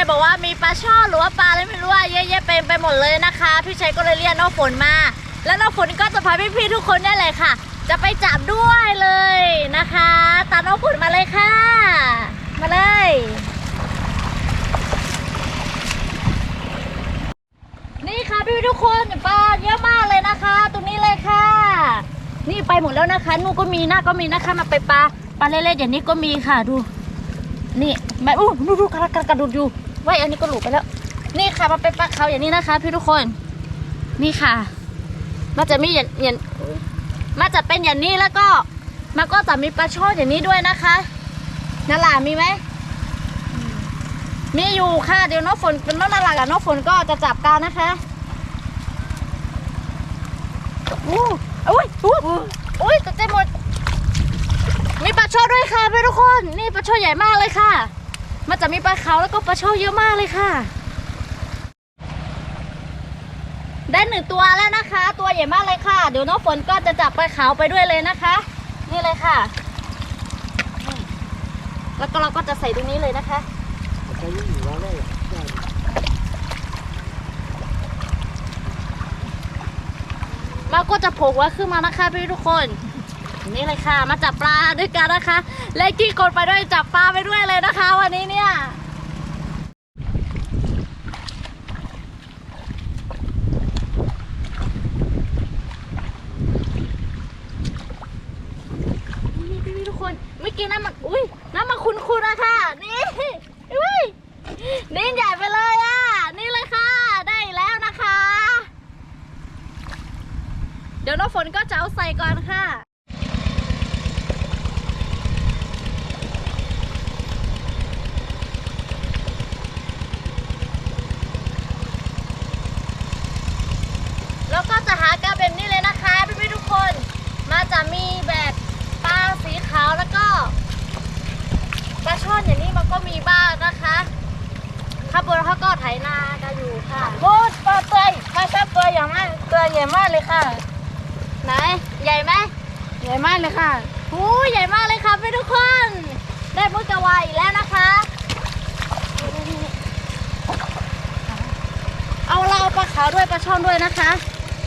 ชัยบอกว่ามีปลาช่อหรือว่าปลาอะไรไม่รู้อะเยอะแยะเต็มไปหมดเลยนะคะ พี่ชัยก็เลยเรียกน้องฝนมา แล้วน้องฝนก็จะพาพี่ๆทุกคนนี่แหละค่ะ จะไปจับด้วยเลยนะคะ ตามน้องฝนมาเลยค่ะ มาเลย นี่ค่ะพี่ๆทุกคนปลาเยอะมากเลยนะคะ ตรงนี้เลยค่ะ นี่ไปหมดแล้วนะคะนู่นก็มีหน้าก็มีนะคะมาไปปลาปลาเล็กๆอย่างนี้ก็มีค่ะดู นี่แม่อู้ดูดูกระกระกระดูดอยู่ ไว้อันนี้ก็หลุดไปแล้ว นี่ค่ะมาเป็นปลาเขาอย่างนี้นะคะ พี่ทุกคน นี่ค่ะ มันจะมีอย่างอย่างมันจะเป็นอย่างนี้แล้วก็ มันก็จะมีปลาช่อนอย่างนี้ด้วยนะคะนั่นแหละมีไหมมีอยู่ค่ะ เดี๋ยวน้องฝนเป็นน้องนาลากับน้องฝนก็จะจับกันนะคะอู้อุ้ยอู้อุ้ยตกใจหมดมีปลาช่อนด้วยค่ะพี่ทุกคน นี่ปลาช่อนใหญ่มากเลยค่ะ มันจะมีปลาเขาแล้วก็ปลาช่อเยอะมากเลยค่ะ ได้หนึ่งตัวแล้วนะคะ ตัวใหญ่มากเลยค่ะ เดี๋ยวน้องฝนก็จะจับปลาเขาไปด้วยเลยนะคะ นี่เลยค่ะ แล้วก็เราก็จะใส่ตรงนี้เลยนะคะมันก็จะโผล่หัวขึ้นมานะคะพี่ทุกคน นี่เลยค่ะ มาจับปลาด้วยกันนะคะ และกี่คนไปด้วยจับปลาไปด้วยเลยนะคะ วันนี้เนี่ยนี่พี่ทุกคนเมื่อกี้น้ำมัน อุ้ยน้ำมันคุณคุณอะค่ะ นี่ อุ้ยนี่ใหญ่ไปเลยอะนี่เลยค่ะ ได้แล้วนะคะ เดี๋ยวน้องฝนก็จะเอาใส่ก่อนค่ะ แล้วก็จะหากาแบบนี้เลยนะคะพี่ๆทุกคน มาจะมีแบบปลาสีขาวแล้วก็ปลาช่อนอย่างนี้มันก็มีบ้างนะคะข้างบนเขาก็ไถนากันอยู่ค่ะ โอ้ปลาตัวปลาซับตัวใหญ่มากตัวใหญ่มากเลยค่ะ ไหน ใหญ่ไหม ใหญ่มาก เลยค่ะหูใหญ่มากเลยค่ะพี่ทุกคน ได้มุกกะวายอีกแล้วนะคะ เอาเราเอาปลาขาวด้วยปลาช่อนด้วยนะคะ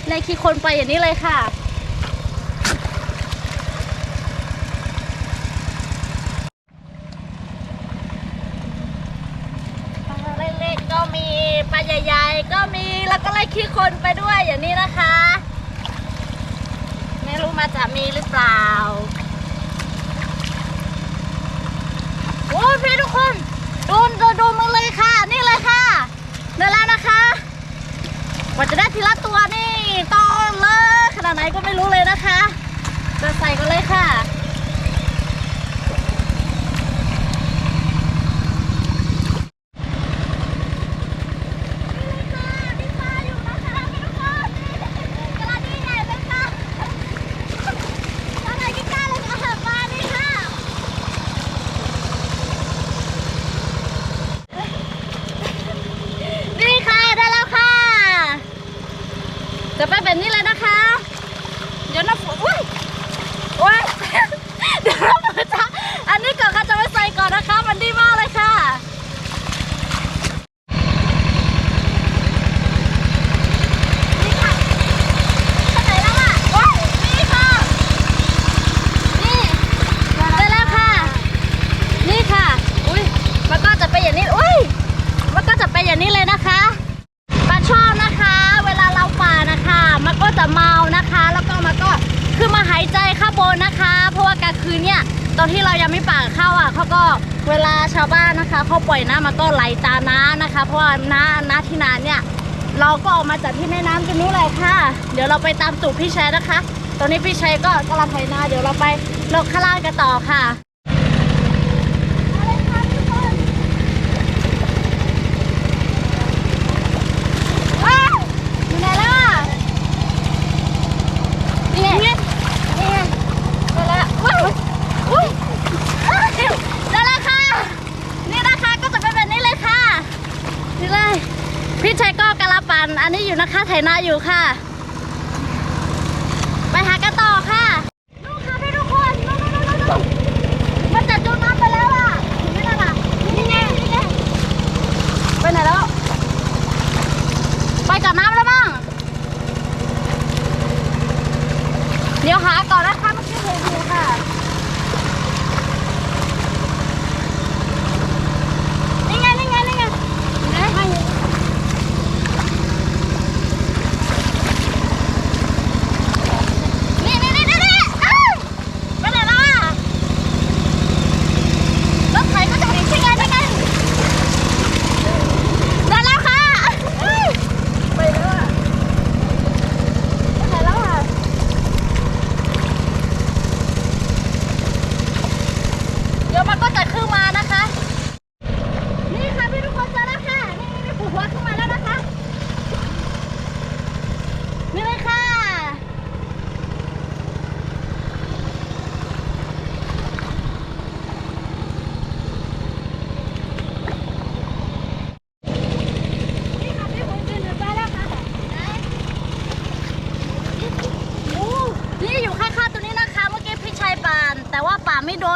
ในคีคนไปอย่างนี้เลยค่ะปลาเล็กๆก็มีปลาใหญ่ๆก็มีแล้วก็ไล่ขี้คนไปด้วยอย่างนี้นะคะ ไม่รู้มาจะมีหรือเปล่าโอ้พี่ทุกคนดูดูดูมาเลยค่ะ นี่เลยค่ะเดินแล้วนะคะกว่าจะได้ทีละตัวนี่ต้องเลิกขนาดไหนก็ไม่รู้เลยนะคะจะใส่กันเลยค่ะ นี่เลยค่ะมีปลาอยู่นะคะพี่ทุกคนกระดิ่งใหญ่เลยค่ะ อะไรกินได้เลยค่ะปลานี่ค่ะ นี่ค่ะได้แล้วค่ะ จะไปแบบนี้เลยนะคะ เดี๋ยวน้ำฝนอุ้ยอุ้ย เดี๋ยวน้ำฝนจะอันนี้ก่อนค่ะจะไปใส่ก่อนนะคะ มันดีมากเลยค่ะ นี่ค่ะไปไหนแล้วอะโอ้ยนี่ค่ะ นี่ได้แล้วค่ะ นี่ค่ะ อุ้ยมันก็จะไปอย่างนี้ อุ้ย มันก็จะไปอย่างนี้เลยนะคะปลาช่อนนะคะ เวลาเราป่านะคะ มันก็จะเมานะคะ แล้วก็มันก็คือมาหายใจข้างบนนะคะ เพราะว่ากลางคืน เนี่ย ตอนที่เรายังไม่ป่าเข้าอะเขาก็เวลาชาวบ้านนะคะเขาปล่อยน้ำมันก็ไหลตามน้ำนะคะ เพราะว่าน้าน้าที่นานเนี่ย เราก็ออกมาจากที่แม่น้ำกันนู้นเลยค่ะ เดี๋ยวเราไปตามตู่พี่ชัยนะคะ ตอนนี้พี่ชัยก็กำลังไถนาเดี๋ยวเราไปลงข้างล่างกันต่อค่ะว้าวอยู่ไหนแล้วอะนี่ไงนี่ไงได้แล้วว้าวอุ้ยอ้าวได้แล้วค่ะ นี่นะคะก็จะเป็นแบบนี้เลยค่ะ นี่เลย พี่ชัยก็กะลาปัน อันนี้อยู่นะคะไถนาอยู่ค่ะ ไปหากันต่อค่ะนู่นค่ะพี่ทุกคนนู่น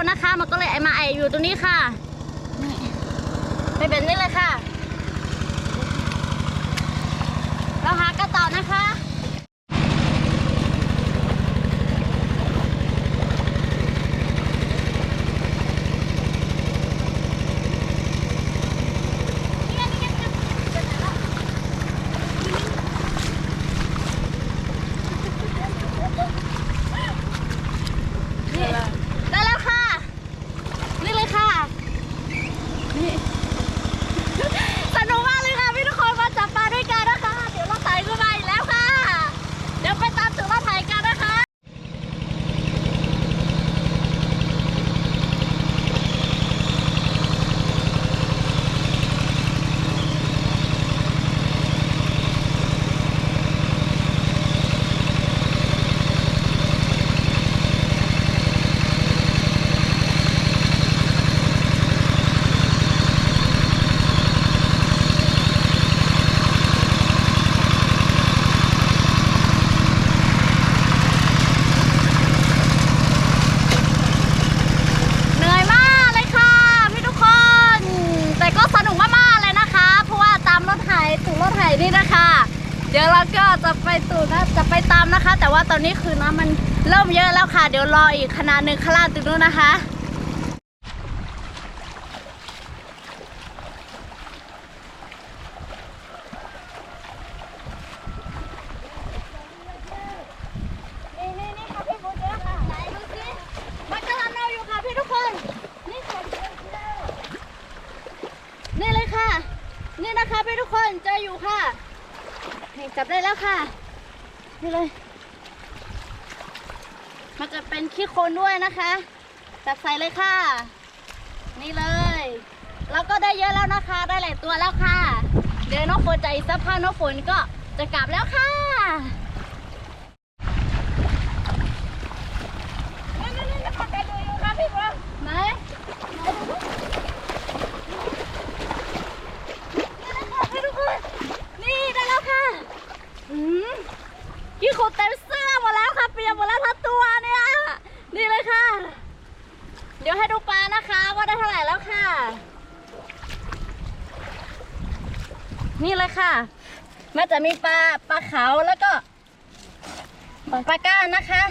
นะคะ มันก็เลยไอมาไออยู่ตรงนี้ค่ะไปเป็นนี่เลยค่ะ เราหากันต่อนะคะ นี่ได้แล้วค่ะ นี่เลยค่ะ นี่ สนุกมากเลยค่ะพี่ทุกคนมาจับปลาด้วยกันนะคะ เดี๋ยวเราถ่ายขึ้นมาอีกแล้วค่ะ เดี๋ยวไปตามถึงเราถ่ายกันนะคะ เหนื่อยมากเลยค่ะพี่ทุกคน แต่ก็สนุกมากๆเลยนะคะ เพราะว่าตามรถไถถูกรถไถนี่นะคะ เดี๋ยวเราก็จะไปตู่นะจะไปตาม ตอนนี้คือน้ำมันเริ่มเยอะแล้วค่ะ เดี๋ยวรออีกขนาดหนึ่งข้างล่างตรงนู้นนะคะ นี่นี่นี่ค่ะพี่บุญเยอะค่ะไหนดูสิมันกำลังเน่าอยู่ค่ะพี่ทุกคน นี่ค่ะนี่เลยค่ะ นี่นะคะพี่ทุกคนเจออยู่ค่ะนี่จับได้แล้วค่ะ นี่เลย มันจะเป็นขี้โคลนด้วยนะคะ จับใส่เลยค่ะ นี่เลย เราก็ได้เยอะแล้วนะคะ ได้หลายตัวแล้วค่ะ เดี๋ยวน้องฝนจสักพักน้องฝนก็จะกลับแล้วค่ะ นี่นี่นี่ขอไปดูอยู่ครับพี่บอล ไหนให้ทุกคน นี่ได้แล้วค่ะอืมกี่ขดเต็มเสื้อหมดแล้วค่ะ เปียกหมดแล้วทั้งตัวเนี่ย นี่เลยค่ะ เดี๋ยวให้ดูปลานะคะว่าได้เท่าไหร่แล้วค่ะ นี่เลยค่ะ มัน จะมีปลาปลาขาวแล้วก็ปลาก้านนะคะ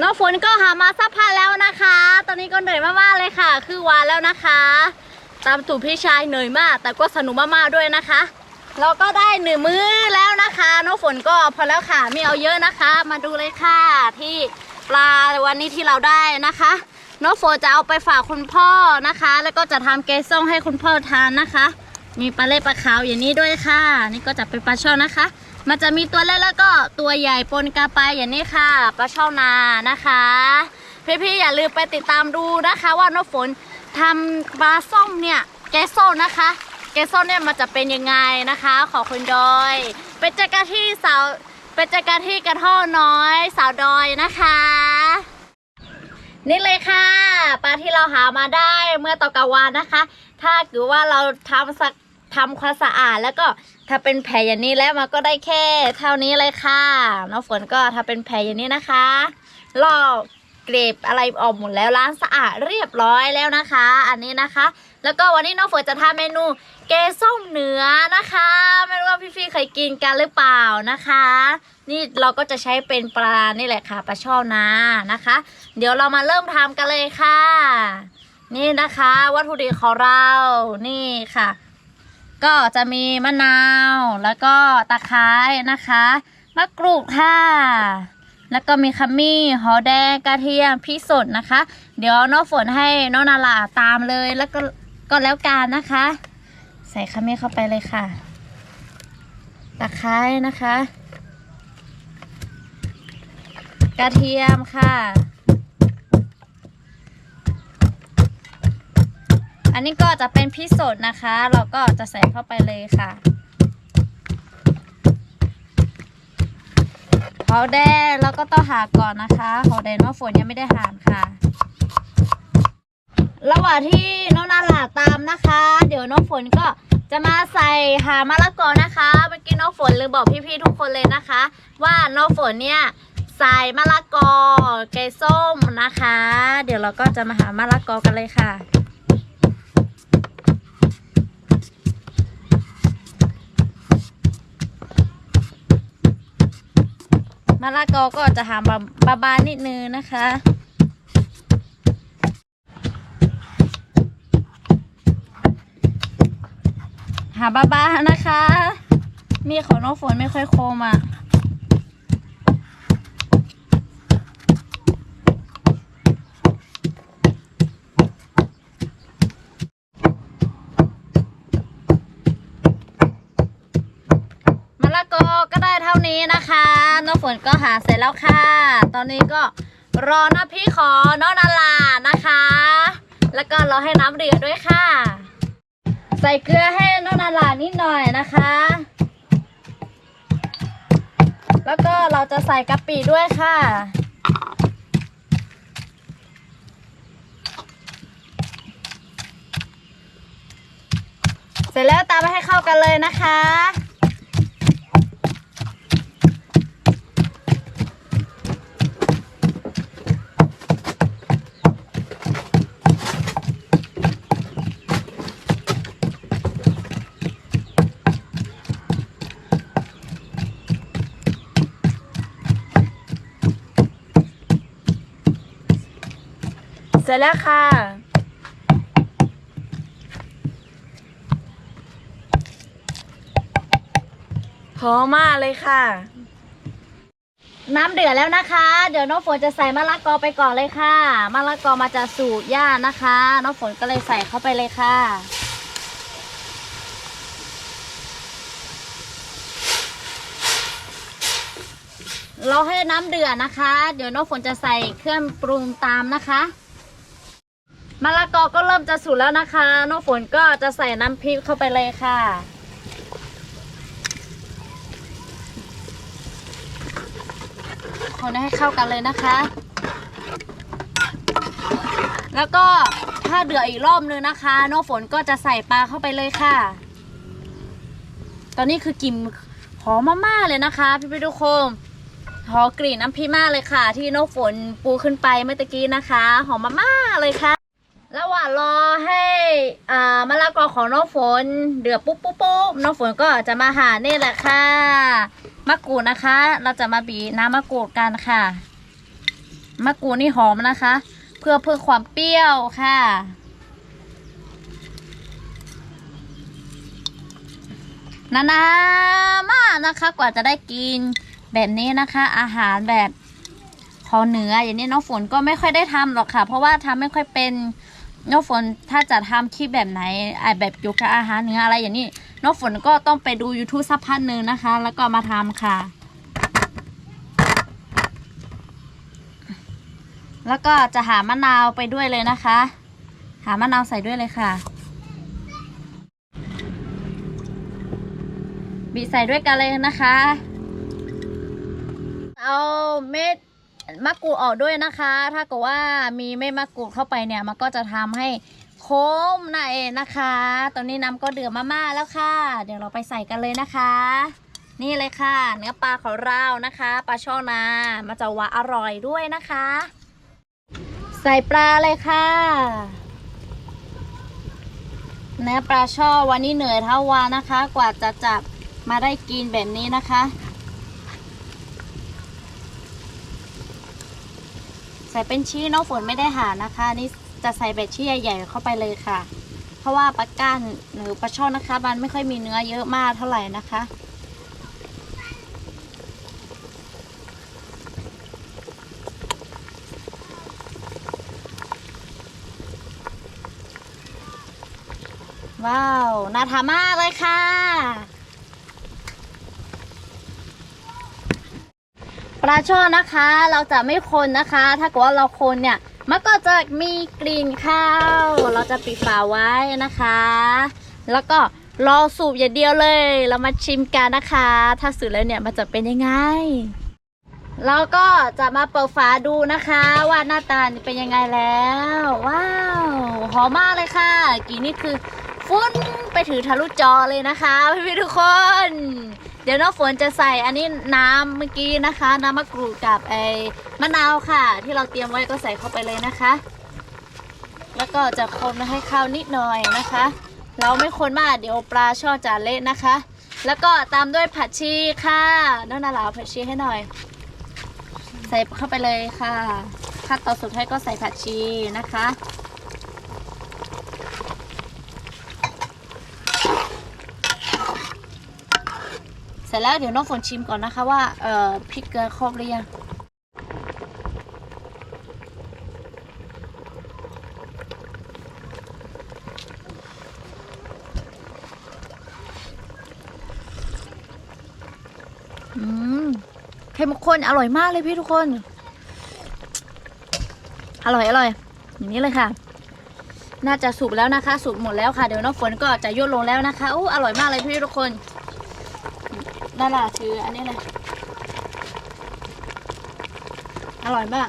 น้องฝนก็หามาสักพักแล้วนะคะ ตอนนี้ก็เหนื่อยมากๆเลยค่ะ คือวานแล้วนะคะ ตามตู่พี่ชายเหนื่อยมาก แต่ก็สนุกมากๆด้วยนะคะ เราก็ได้หนึ่งมื้อแล้วนะคะน้องฝนก็พอแล้วค่ะไม่เอาเยอะนะคะ มาดูเลยค่ะที่ปลาวันนี้ที่เราได้นะคะน้องฝนจะเอาไปฝากคุณพ่อนะคะ แล้วก็จะทำเกส้งให้คุณพ่อทานนะคะ มีปลาเล็ปลาขาวอย่างนี้ด้วยค่ะ นี่ก็จะเป็นปลาช่อนนะคะ มันจะมีตัวเล็กแล้วก็ตัวใหญ่ปนกันไปอย่างนี้ค่ะปลาช่อนนานะคะ พี่ๆอย่าลืมไปติดตามดูนะคะ ว่าน้องฝนทำปลาส้มเนี่ยแกงส้มนะคะแกงส้มเนี่ยมันจะเป็นยังไงนะคะ ขอบคุณดอยเป็นเจอกันที่สาวเป็นเจอกันที่กระท่อน้อยสาวดอยนะคะนี่เลยค่ะปลาที่เราหามาได้เมื่อตอกลาวันนะคะ ถ้าเกิดว่าเราทำสัก ทำความสะอาดแล้วก็ถ้าเป็นแผลอย่างนี้แล้วมันก็ได้แค่เท่านี้เลยค่ะ น้องฝนก็ถ้าเป็นแผลอย่างนี้นะคะลอกเกรบอะไรออกหมดแล้วล้างสะอาดเรียบร้อยแล้วนะคะ อันนี้นะคะ แล้วก็วันนี้น้องฝนจะทำเมนูเกส้มเหนือนะคะ ไม่รู้ว่าพี่ๆเคยกินกันหรือเปล่านะคะ นี่เราก็จะใช้เป็นปลานี่แหละค่ะปลาช่อนานะคะ เดี๋ยวเรามาเริ่มทำกันเลยค่ะ นี่นะคะ วัตถุดิบของเรานี่ค่ะ ก็จะมีมะนาวแล้วก็ตะไคร้นะคะมะกรูดค่ะ แล้วก็มีขมิ้นหอแดงกระเทียมพริกสดนะคะ เดี๋ยวน้องฝนให้น้องนาลาตามเลยแล้วก็ก็แล้วกันนะคะ ใส่ขมิ้นเข้าไปเลยค่ะ ตะไคร้นะคะ กระเทียมค่ะ อันนี้ก็จะเป็นพริกสดนะคะ เราก็จะใส่เข้าไปเลยค่ะหอแดงเราก็ต้องหาก่อนนะคะหอแดงว่าฝนยังไม่ได้หามค่ะ ระหว่างที่น้องนาหลาตามนะคะ เดี๋ยวน้องฝนก็จะมาใส่หามะละกอนะคะเมื่อกี้น้องฝนลืมบอกพี่ๆทุกคนเลยนะคะ ว่าน้องฝนเนี่ยใส่มะละกอแกงส้มนะคะ เดี๋ยวเราก็จะมาหามะละกอกันเลยค่ะ มะละกอก็จะหาบาบานนิดนึงนะคะ หาบาบานะคะ มีของน้องฝนไม่ค่อยโคมอะมะละกอก็ได้เท่านี้นะคะ น้อง ฝนก็หาเสร็จแล้วค่ะ ตอนนี้ก็รอน้ำพริกขอน้องนาลานะคะ แล้วก็รอให้น้ำเดือดด้วยค่ะ ใส่เกลือให้น้องนาลานิดหน่อยนะคะ แล้วก็เราจะใส่กะปิด้วยค่ะเสร็จแล้วตามไปให้เข้ากันเลยนะคะ ร็จแล้วค่ะหอมมากเลยค่ะ น้ำเดือดแล้วนะคะ เดี๋ยวน้องฝนจะใส่มะละกอไปก่อนเลยค่ะ มะละกอมาจากสูตรย่านะคะ น้องฝนก็เลยใส่เข้าไปเลยค่ะเราให้น้ำเดือดนะคะ เดี๋ยวน้องฝนจะใส่เครื่องปรุงตามนะคะ มะละกอก็เริ่มจะสุกแล้วนะคะ น้องฝนก็จะใส่น้ำพริกเข้าไปเลยค่ะ คนให้เข้ากันเลยนะคะ แล้วก็ถ้าเดือดอีกรอบนึงนะคะ น้องฝนก็จะใส่ปลาเข้าไปเลยค่ะ ตอนนี้คือกลิ่นหอมมากๆเลยนะคะ พี่พี่ทุกคนหอมกลิ่นน้ำพริกมากเลยค่ะ ที่น้องฝนปูขึ้นไปเมื่อกี้นะคะ หอมมากๆเลยค่ะ ระหว่างรอให้อ่ามะละกอของน้องฝนเดือดปุ๊บปุ๊บปุ๊บน้องฝนก็จะมาหานี่แหละค่ะมะกรูดนะคะ เราจะมาบีน้ำมะกรูดกันค่ะมะกรูดนี่หอมนะคะ เพื่อเพิ่มความเปรี้ยวค่ะนานามากนะคะกว่าจะได้กินแบบนี้นะคะ อาหารแบบของเหนืออย่างนี้น้องฝนก็ไม่ค่อยได้ทำหรอกค่ะ เพราะว่าทำไม่ค่อยเป็น น้องฝนถ้าจะทำคลิปแบบไหนไอแบบเกี่ยวกับอาหารเนืออะไรอย่างนี้น้องฝนก็ต้องไปดู YouTube สักพักหนึ่งนะคะ แล้วก็มาทำค่ะ แล้วก็จะหามะนาวไปด้วยเลยนะคะ หามะนาวใส่ด้วยเลยค่ะบีใส่ด้วยกันเลยนะคะ เอาเม็ด มะกรูดออกด้วยนะคะ ถ้าเกิดว่ามีเม็ดมะกรูดเข้าไปเนี่ยมันก็จะทำให้โค้มนั่นเองนะคะ ตอนนี้น้ำก็เดือดมากๆแล้วค่ะ เดี๋ยวเราไปใส่กันเลยนะคะ นี่เลยค่ะ เนื้อปลาของเรานะคะปลาช่อนามันจะหวานอร่อยด้วยนะคะ ใส่ปลาเลยค่ะเนื้อปลาช่อวันนี้เหนื่อยเท่าวานนะคะ กว่าจะจับมาได้กินแบบนี้นะคะ ใส่เป็นชี้น้องฝนไม่ได้หานะคะนี่จะใส่แบบชี้ใหญ่ๆเข้าไปเลยค่ะ เพราะว่าปลาก้านหรือปลาช่อนนะคะ มันไม่ค่อยมีเนื้อเยอะมากเท่าไหร่นะคะว้าว น่าทานมากเลยค่ะ ปลาช่อนนะคะเราจะไม่คนนะคะ ถ้าเกิดว่าเราคนเนี่ยมันก็จะมีกลิ่นข้าว เราจะปิดฝาไว้นะคะ แล้วก็รอสูบอย่างเดียวเลย เรามาชิมกันนะคะ ถ้าสุดแล้วเนี่ยมันจะเป็นยังไงเราก็จะมาเปิดฝาดูนะคะว่าหน้าตาเป็นยังไงแล้ว ว้าวหอมมากเลยค่ะกลินนี่คือฟุ้นไปถือทะลุจอเลยนะคะพี่ๆทุกคน เดี๋ยวน้องฝนจะใส่อันนี้น้ำเมื่อกี้นะคะ น้ำมะกรูดกับไอ้มะนาวค่ะ ที่เราเตรียมไว้ก็ใส่เข้าไปเลยนะคะ แล้วก็จะคนให้เข้านิดหน่อยนะคะ เราไม่คนมากเดี๋ยวปลาช่อจะเละนะคะ แล้วก็ตามด้วยผัดชีค่ะน้องนาลาผัดชีให้หน่อย ใส่เข้าไปเลยค่ะขั้นตอนสุดท้ายก็ใส่ผัดชีนะคะ สร็จแล้วเดี๋ยวน้องฝนชิมก่อนนะคะว่าเอ่อพริกเกลือครบหรือยังอืมเข้มข้นอร่อยมากเลยพี่ทุกคน อร่อยอร่อยอย่างนี้เลยค่ะ น่าจะสุกแล้วนะคะ สุกหมดแล้วค่ะ เดี๋ยวน้องฝนก็จะย่นลงแล้วนะคะอู้อร่อยมากเลยพี่ทุกคน นั่นแหละคืออันนี้เลยอร่อยมาก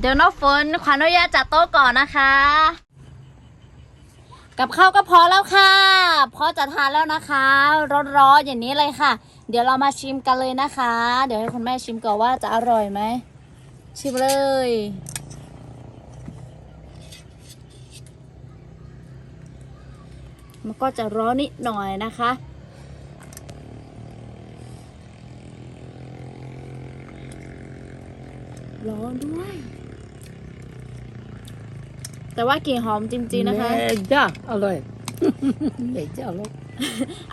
เดี๋ยวน้องฝนขออนุญาตจัดโต๊ะก่อนนะคะ กับข้าวก็พอแล้วค่ะ พอจะทานแล้วนะคะ ร้อนๆอย่างนี้เลยค่ะ เดี๋ยวเรามาชิมกันเลยนะคะ เดี๋ยวให้คุณแม่ชิมก่อนว่าจะอร่อยไหมชิมเลย มันก็จะร้อนนิดหน่อยนะคะ ร้อนด้วย แต่ว่ากลิ่นหอมจริงๆนะคะจ้าอร่อยเด็กจ้าอร่อย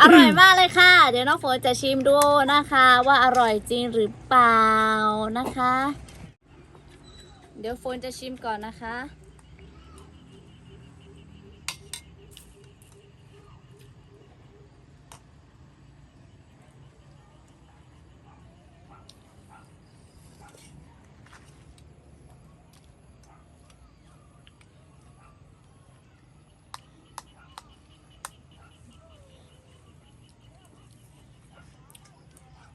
อร่อยมากเลยค่ะ เดี๋ยวน้องฝนจะชิมดูนะคะ ว่าอร่อยจริงหรือเปล่านะคะ เดี๋ยวฝนจะชิมก่อนนะคะ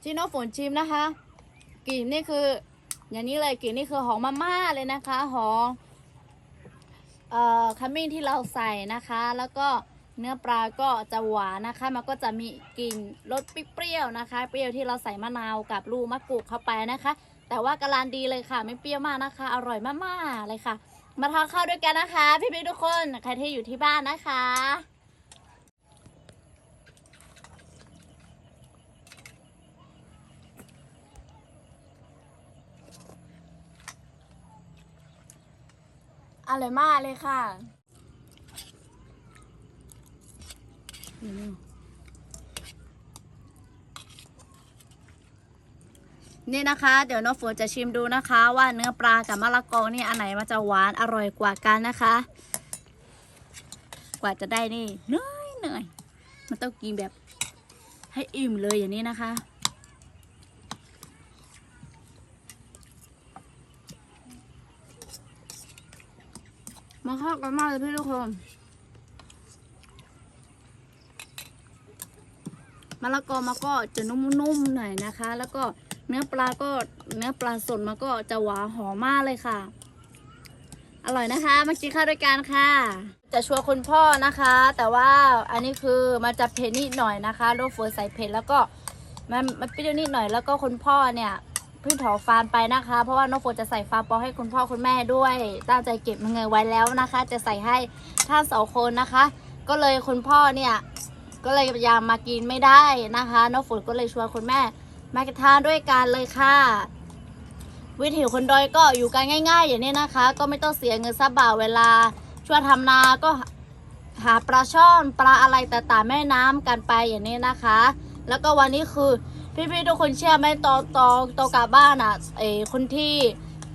ที่น้องฝนชิมนะคะ กลิ่นนี่คือ อย่างนี้เลยกลิ่นนี่คือหอมมาม่าเลยนะคะหอมเอ่อขมิ้นที่เราใส่นะคะ แล้วก็เนื้อปลาก็จะหวานนะคะ มันก็จะมีกลิ่นรสเปรี้ยวนะคะ เปรี้ยวที่เราใส่มะนาวกับลูกมะกรูดเข้าไปนะคะ แต่ว่าการันดีเลยค่ะ ไม่เปรี้ยวมากนะคะ อร่อยมากๆเลยค่ะ มาทานข้าวด้วยกันนะคะ พี่ๆทุกคนใครที่อยู่ที่บ้านนะคะ อร่อยมากเลยค่ะ นี่นะคะ เดี๋ยวน้องฝนจะชิมดูนะคะ ว่าเนื้อปลากับมะละกอนี่อันไหนมันจะหวานอร่อยกว่ากันนะคะ กว่าจะได้นี่เหนื่อยเหนื่อยมันต้องกินแบบให้อิ่มเลยอย่างนี้นะคะ มาเข้ากันมากเลยพี่ทุกคน มะละกอมาก็จะนุ่มๆหน่อยนะคะ แล้วก็เนื้อปลาก็เนื้อปลาสดมาก็จะหวานหอมมากเลยค่ะ อร่อยนะคะมากินข้าวด้วยกันค่ะ จะชวนคุณพ่อนะคะ แต่ว่าอันนี้คือมันจะเผ็ดนิดหน่อยนะคะโรเฟอร์ใส่เผ็ดแล้วก็มันมันเปรี้ยวนิดหน่อยแล้วก็คุณพ่อเนี่ย เพิ่งถอฟานไปนะคะ เพราะว่าน้องโฟนจะใส่ฟาปอให้คุณพ่อคุณแม่ด้วยตั้งใจเก็บเงินไว้แล้วนะคะ จะใส่ให้ท่านสองคนนะคะ ก็เลยคุณพ่อเนี่ยก็เลยยังมากินไม่ได้นะคะน้องฝนก็เลยชวนคุณแม่ มาทานด้วยกันเลยค่ะ วิถีคนดอยก็อยู่กันง่าย ๆ อย่างนี้นะคะ ก็ไม่ต้องเสียเงินซับบ่าเวลาช่วยทำนาก็หาปลาช่อนปลาอะไรต่างๆแม่น้ำกันไปอย่างนี้นะคะ แล้วก็วันนี้คือ พี่ๆทุกคนเชื่อไหมตอนตอนตอนกลับบ้านอะเออคนที่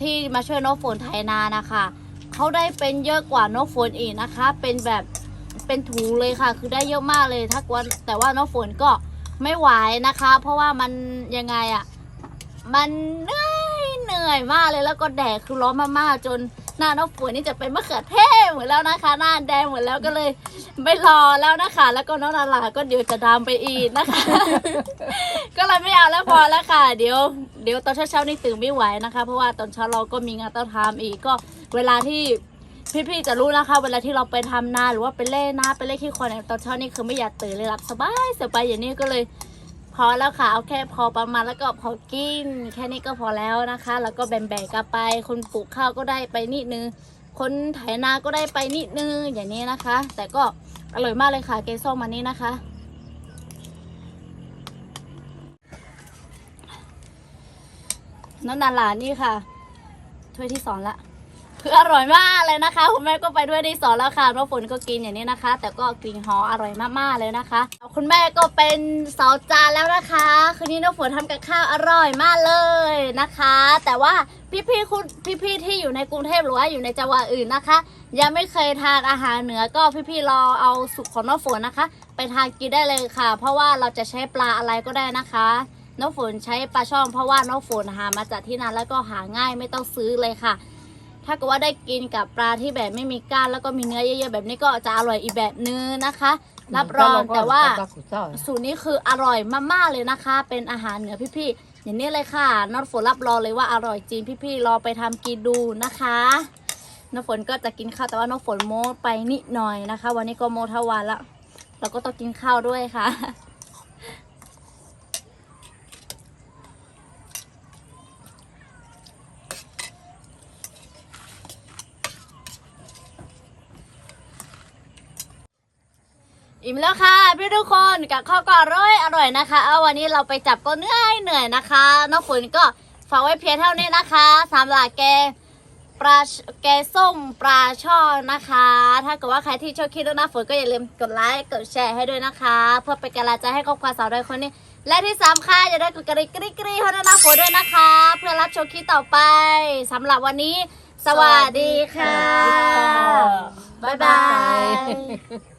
ที่มาช่วยน้องฝนไถนานะคะเขาได้เป็นเยอะกว่าน้องฝนอีกนะคะ เป็นแบบเป็นถูเลยค่ะ คือได้เยอะมากเลยถ้าวันแต่ว่าน้องฝนก็ไม่ไหวนะคะ เพราะว่ามันยังไงอะมันเหนื่อยเหนื่อยมากเลยแล้วก็แดดคือร้อนมากๆจน หน้าน้องฝนนี่จะเป็นมะเขือเทศหมดแล้วนะคะ หน้าแดงหมดแล้วก็เลยไม่รอแล้วนะคะ แล้วก็น้องนาลาก็เดี๋ยวจะดำไปอีกนะคะ ก็เลยไม่เอาแล้วพอแล้วค่ะ เดี๋ยวเดี๋ยวตอนเช้าๆนี่ตื่นไม่ไหวนะคะ เพราะว่าตอนเช้าเราก็มีงานต้องทำอีกก็เวลาที่พี่ๆจะรู้นะคะ เวลาที่เราไปทำนาหรือว่าไปเล่นนาไปเล่นขี้ควายเนี่ยตอนเช้านี่คือไม่อยากตื่นเลยหลับสบายสบายอย่างนี้ก็เลย พอแล้วค่ะเอาแค่พอประมาณแล้วก็พอกิน แค่นี้ก็พอแล้วนะคะ แล้วก็แบ่งๆกันไป คนปลูกข้าวก็ได้ไปนิดนึง คนไถนาก็ได้ไปนิดนึงอย่างนี้นะคะ แต่ก็อร่อยมากเลยค่ะเกส้มมันนี้นะคะ น้ำนาลานี่ค่ะถ้วยที่สองละ คืออร่อยมากเลยนะคะคุณแม่ก็ไปด้วยที่สองแล้วค่ะน้องฝนก็กินอย่างนี้นะคะ แต่ก็กลิ่นหอมอร่อยมากๆเลยนะคะ คุณแม่ก็เป็นสาวจานแล้วนะคะ คืนนี้น้องฝนทำกับข้าวอร่อยมากเลยนะคะ แต่ว่าพี่ๆคุณพี่ๆที่อยู่ในกรุงเทพหรือว่าอยู่ในจังหวัดอื่นนะคะ ยังไม่เคยทานอาหารเหนือก็พี่ๆรอเอาสุกของน้องฝนนะคะ ไปทานกินได้เลยค่ะ เพราะว่าเราจะใช้ปลาอะไรก็ได้นะคะน้องฝนใช้ปลาช่อนเพราะว่าน้องฝนหามาจากที่นั่นแล้วก็หาง่ายไม่ต้องซื้อเลยค่ะ ถ้าเกิดว่าได้กินกับปลาที่แบบไม่มีก้านแล้วก็มีเนื้อเยอะๆแบบนี้ก็จะอร่อยอีกแบบนึงนะคะ รับรองแต่ว่าสูตรนี้คืออร่อยมากๆเลยนะคะ เป็นอาหารเหนือพี่ๆอย่างนี้เลยค่ะน้องฝนรับรองเลยว่าอร่อยจริงพี่ๆรอไปทำกินดูนะคะน้องฝนก็จะกินข้าวแต่ว่าน้องฝนโม้ไปนิดหน่อยนะคะ วันนี้ก็โม้ทวันละเราก็ต้องกินข้าวด้วยค่ะ อิ่มแล้วค่ะพี่ทุกคนกับข้าวก็อร่อยอร่อยนะคะเอาวันนี้เราไปจับก็เหนื่อยเหนื่อยนะคะน้องฝนก็ฝากไว้เพียงเท่านี้นะคะสำหรับแกงปลาแกงส้มปลาช่อนนะคะ ถ้าเกิดว่าใครที่ชอบคลิปน้องฝนก็อย่าลืมกดไลค์กดแชร์ให้ด้วยนะคะ เพื่อเป็นกำลังใจให้ครอบครัวสาวดอยคนนี้ และที่สำคัญอย่าได้กดกระดิ่งกริ๊งกริ๊งให้น้องฝนด้วยนะคะ เพื่อรับชมคลิปต่อไปสำหรับวันนี้ สวัสดีค่ะ บ๊ายบาย